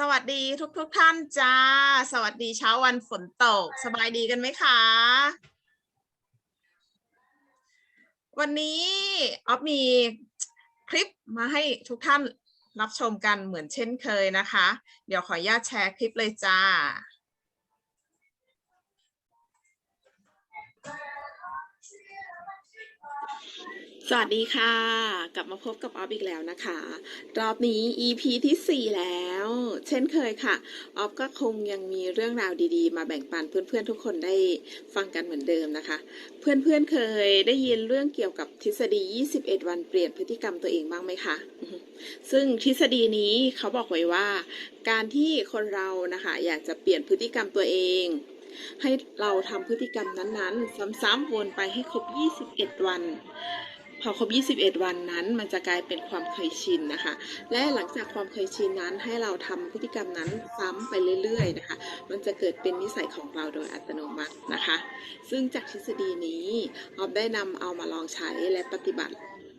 สวัสดีทุกทุกท่านจ้า สวัสดีเช้าวันฝนตก สบายดีกันไหมคะ วันนี้ออฟมีคลิปมาให้ทุกท่านรับชมกันเหมือนเช่นเคยนะคะ เดี๋ยวขออนุญาตแชร์คลิปเลยจ้า สวัสดีค่ะ กลับมาพบกับออฟอีกแล้วนะคะ รอบนี้ EP ที่ 4 แล้ว เช่นเคยค่ะออฟก็คงยังมีเรื่องราวดีๆ มาแบ่งปันเพื่อนๆทุกคนได้ฟังกันเหมือนเดิมนะคะ เพื่อนๆเคยได้ยินเรื่องเกี่ยวกับทฤษฎี 21 วันเปลี่ยนพฤติกรรมตัวเองบ้างไหมคะซึ่งทฤษฎีนี้เขาบอกไว้ว่า การที่คนเรานะคะ อยากจะเปลี่ยนพฤติกรรมตัวเองให้เราทำพฤติกรรมนั้นๆ ซ้ำๆวนไปให้ครบ 21 วัน อครบ 21 วันนั้น มันจะกลายเป็นความเคยชินนะคะ และหลังจากความเคยชินนั้นให้เราทำพฤติกรรมนั้นซ้ำไปเรื่อยๆนะคะ มันจะเกิดเป็นนิสัยของเราโดยอัตโนมัตินะคะ ซึ่งจากทฤษฎีนี้ออมได้นำเอามาลองใช้และปฏิบัติ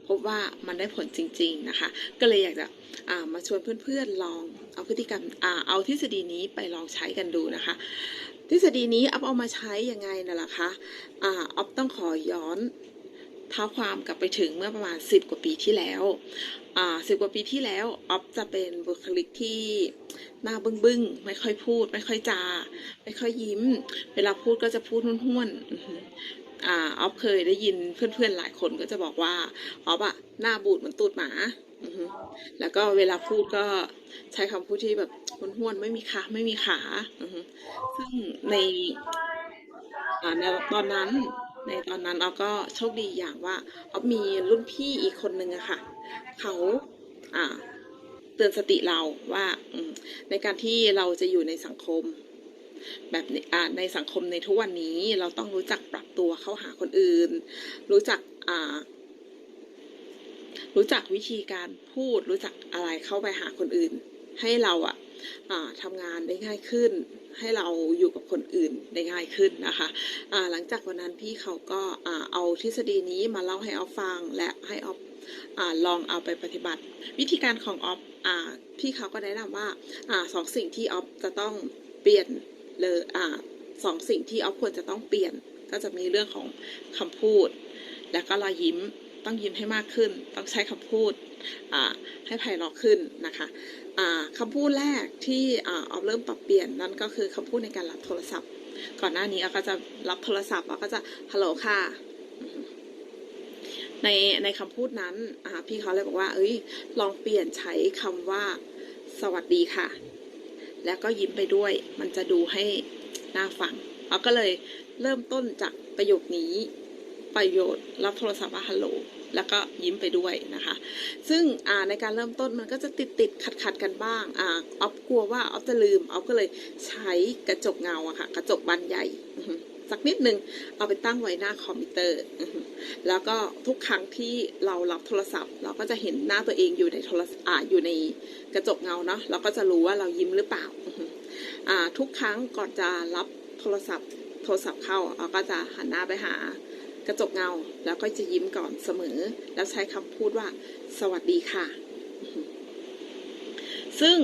พบว่ามันได้ผลจริง ๆนะคะ ก็เลยอยากจะามาชวนเพื่อนๆลองเอาพฤติกรรมอเอาทฤษฎีนี้ไปลองใช้กันดูนะคะทฤษฎีนี้อัพเอามาใช้ยังไงน่ะล่ะคะอ่าอัพต้องขอย้อน ท้าความกลับไปถึงเมื่อประมาณ 10 กว่าปีที่แล้วอ่าสิบกว่าปีที่แล้วออฟจะเป็นบุคลิกที่หน้าบึ้งบึ้งๆไม่ค่อยพูด ไม่ค่อยจา ไม่ค่อยยิ้ม เวลาพูดก็จะพูดห้วนๆอ่าออฟเคยได้ยินเพื่อนๆหลายคนก็จะบอกว่าออฟอะหน้าบูดเหมือนตูดหมาแล้วก็เวลาพูดก็ใช้คำพูดที่แบบห้วนๆไม่มีขาไม่มีขาซึ่งในอ่าในตอนนั้น ในตอนนั้นเราก็โชคดีอย่างว่าเอามีรุ่นพี่อีกคนนึงอะค่ะ เขาอ่าเตือนสติเราว่าในการที่เราจะอยู่ในสังคม แบบนี้อ่าในสังคมในทุกวันนี้เราต้องรู้จักปรับตัวเข้าหาคนอื่น รู้จักรู้จักวิธีการพูด รู้จักอะไรเข้าไปหาคนอื่น ให้เราอะอ่าทำงานได้ง่ายขึ้น ให้เราอยู่กับคนอื่นได้ง่ายขึ้นนะคะอ่าหลังจากวันนั้นพี่เขาก็เอาทฤษฎีนี้มาเล่าให้ออฟฟังและให้ออฟลองเอาไปปฏิบัติ วิธีการของออฟพี่เขาก็แนะนำว่าอสองสิ่งที่ออฟจะต้องเปลี่ยนเลยอสองสิ่งที่ออฟควรจะต้องเปลี่ยนก็จะมีเรื่องของคำพูด แล้วก็รอยยิ้ม ต้องยิ้มให้มากขึ้น ต้องใช้คำพูดให้ไพเราะขึ้นนะคะอ่าคำพูดแรกที่อ่าอฟเริ่มปรับเปลี่ยนนั่นก็คือคำพูดในการรับโทรศัพท์ ก่อนหน้านี้ออฟก็จะรับโทรศัพท์ออฟก็จะฮัลโหลค่ะในในคำพูดนั้นพี่เขาเลยบอกว่า เอ้ย ลองเปลี่ยนใช้คำว่า สวัสดีค่ะ แล้วก็ยิ้มไปด้วย มันจะดูให้น่าฟังออฟก็เลยเริ่มต้นจากประโยคนี้ ประโยชน์รับโทรศัพท์ว่าฮัลโหล แล้วก็ยิ้มไปด้วยนะคะ ซึ่งในการเริ่มต้นมันก็จะติดติดขัดขัดๆกันบ้างออฟกลัวว่าออฟจะลืมออฟก็เลยใช้กระจกเงาอะค่ะ กระจกบานใหญ่สักนิดหนึ่งเอาไปตั้งไว้หน้าคอมพิวเตอร์ แล้วก็ทุกครั้งที่เรารับโทรศัพท์ เราก็จะเห็นหน้าตัวเองอยู่ในโทรศัพท์อยู่ในกระจกเงาเนาะเราก็จะรู้ว่าเรายิ้มหรือเปล่าอือฮึอ่าทุกครั้งก่อนจะรับโทรศัพท์ โทรศัพท์เข้าเราก็จะหันหน้าไปหา กระจกเงา แล้วก็จะยิ้มก่อนเสมอ แล้วใช้คำพูดว่า สวัสดีค่ะ ซึ่ง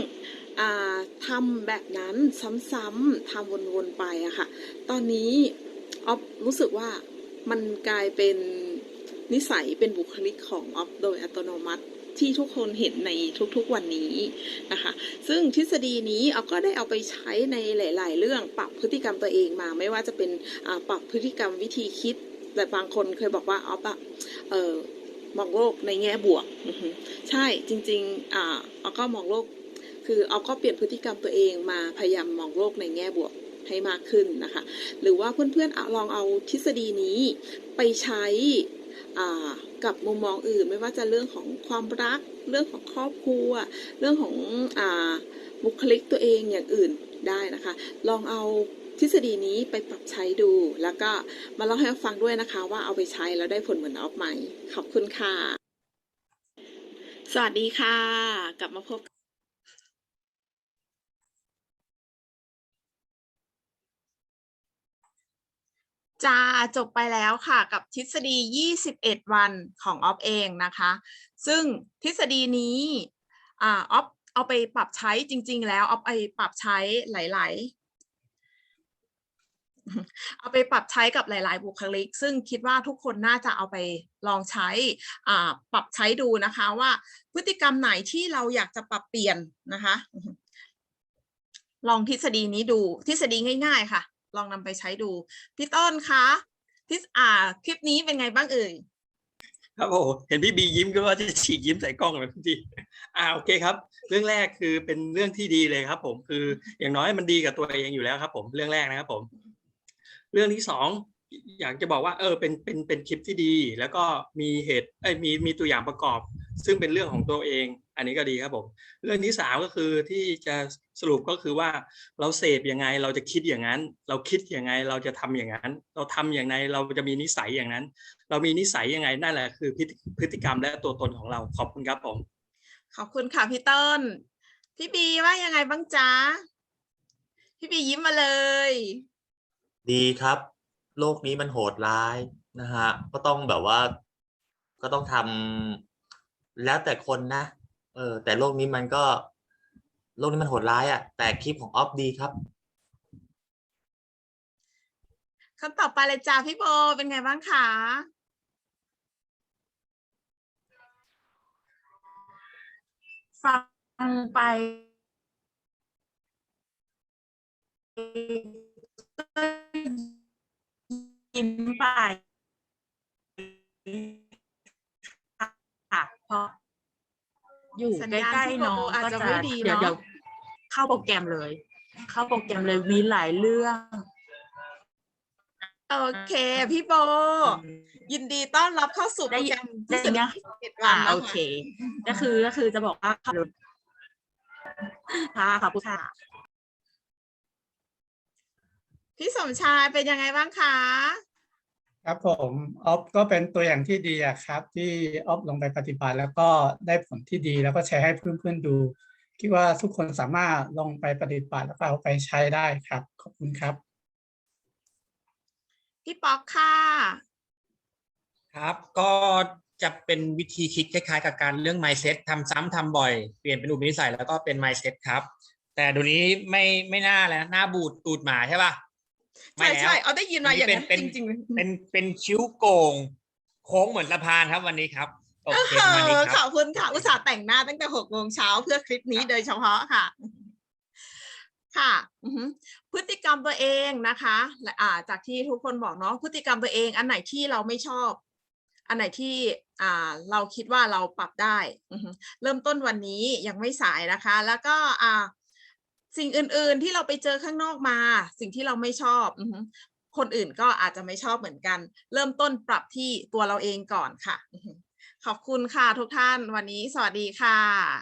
อ่าทำแบบนั้นซ้ำๆทำวนๆไปอะค่ะ ตอนนี้ออฟรู้สึกว่ามันกลายเป็นนิสัยเป็นบุคลิกของออฟโดยอัตโนมัติที่ทุกคนเห็นในทุกๆวันนี้นะคะ ซึ่งทฤษฎีนี้ออฟก็ได้เอาไปใช้ในหลาย ๆ เรื่องปรับพฤติกรรมตัวเองมา ไม่ว่าจะเป็นปรับพฤติกรรมวิธีคิด แต่บางคนเคยบอกว่าออฟอะเออมองโลกในแง่บวก ใช่จริงๆอ่าออฟก็มองโลก คือออฟก็เปลี่ยนพฤติกรรมตัวเองมาพยายามมองโลกในแง่บวกให้มากขึ้นนะคะ หรือว่าเพื่อนๆลองเอาทฤษฎีนี้ไปใช้กับมุมมองอื่น ไม่ว่าจะเรื่องของความรัก เรื่องของครอบครัว เรื่องของอบุคลิกตัวเองอย่างอื่นได้นะคะ ลองเอา ทฤษฎีนี้ไปปรับใช้ดู แล้วก็มาเล่าให้ฟังด้วยนะคะ ว่าเอาไปใช้แล้วได้ผลเหมือนออฟไหมขอบคุณค่ะ สวัสดีค่ะ กลับมาพบจ้าจบไปแล้วค่ะกับทฤษฎี 21 วันของออฟเองนะคะ ซึ่งทฤษฎีนี้ออฟเอาไปปรับใช้จริง ๆ แล้วเอาไปปรับใช้หลายๆ เอาไปปรับใช้กับหลาย ๆ บุคลิก ซึ่งคิดว่าทุกคนน่าจะเอาไปลองใช้ปรับใช้ดูนะคะว่าพฤติกรรมไหนที่เราอยากจะปรับเปลี่ยนนะคะ ลองทฤษฎีนี้ดูทฤษฎีง่าย ๆ ค่ะ ลองนำไปใช้ดูพี่ต้นคะทฤษอ่าคลิปนี้เป็นไงบ้างเอ่ยครับโอ้เห็นพี่บียิ้มก็ว่าจะฉีกยิ้มใส่กล้องเลยพี่อ่าโอเคครับ เรื่องแรกคือเป็นเรื่องที่ดีเลยครับ ผมคืออย่างน้อยมันดีกับตัวเองอยู่แล้วครับ ผมเรื่องแรกนะครับ ผม เรื่องที่สองอยากจะบอกว่าเออเป็นเป็นเป็นคลิปที่ดี แล้วก็มีเหตุเอ้มีมีตัวอย่างประกอบ ซึ่งเป็นเรื่องของตัวเอง อันนี้ก็ดีครับผมเรื่องที่สามก็คือที่จะสรุปก็คือว่าเราเสพยังไงเราจะคิดอย่างนั้น เราคิดอยังไงเราจะทำอย่างนั้น เราทำอย่างไรเราจะมีนิสัยอย่างนั้น เรามีนิสัยยังไงนั่นแหละคือพฤติพฤติกรรมและตัวตนของเราขอบคุณครับผมขอบคุณค่ะพี่ต้นพี่บีว่ายังไงบ้างจ๊ะพี่บียิ้มมาเลย ดีครับ โลกนี้มันโหดร้ายนะฮะ ก็ต้องแบบว่า ก็ต้องทำแล้วแต่คนนะ เออ แต่โลกนี้มันก็ โลกนี้มันโหดร้ายอะ่ะ แต่คลิปของออฟดีครับคำต่อไปเลยจ้าพี่โบเป็นไงบ้างคะฟังไป ยิ้มไปค่ะเพราะอยู่สัญใกญาณล้พี่ๆโบน้องอาจก็จะจะไม่ดีเดี๋ยวเนาะเดี๋ยวเข้าโปรแกรมเลย เข้าโปรแกรมเลยมีหลายเรื่อง โอเค พี่โบ ยินดีต้อนรับเข้าสู่โปรแกรมได้ยินยังเจ็ดวัอ่านนะโอเค ก็คือก็คือจะบอกว่าขับรถค่ะขอบคุณค่ะ พี่สมชายเป็นยังไงบ้างคะ ครับผมออฟก็เป็นตัวอย่างที่ดีอะครับ ที่ออฟลงไปปฏิบัติแล้วก็ได้ผลที่ดีแล้วก็แชร์ให้เพื่อนๆดู คิดว่าทุกคนสามารถลงไปปฏิบัติแล้วก็เอาไปใช้ได้ครับ ขอบคุณครับ พี่ป๊อกค่ะ ครับก็จะเป็นวิธีคิดคล้ายๆ กับการเรื่อง mindset ทำซ้ำทำบ่อย เปลี่ยนเป็นอุปนิสัยแล้วก็เป็น mindset ครับ แต่เดูนี้ไม่ไม่น่าแล้วหน้าบูดตูดหมาใช่ป่ะ ใช่ไม่แล้วใช่เอาได้ยินมาอย่างนั้นเป็นจริงๆเป็นเป็นคิ้วโกง โค้งเหมือนสะพานครับวันนี้ครับโอเคเอวันนี้อคขรัอบบคุณค่ะ อุตส่าห์แต่งหน้าตั้งแต่หกโมงเช้าเพื่อคลิปนี้โดยเฉพาะค่ะ ค่ะอือหือพฤติกรรมตัวเองนะคะและอ่าจากที่ทุกคนบอกเนาะพฤติกรรมตัวเองอันไหนที่เราไม่ชอบ อันไหนที่อ่าเราคิดว่าเราปรับได้อือหือเริ่มต้นวันนี้ยังไม่สายนะคะ แล้วก็อ่า สิ่งอื่น ๆ ที่เราไปเจอข้างนอกมา สิ่งที่เราไม่ชอบคนอื่นก็อาจจะไม่ชอบเหมือนกัน เริ่มต้นปรับที่ตัวเราเองก่อนค่ะ ขอบคุณค่ะทุกท่านวันนี้สวัสดีค่ะ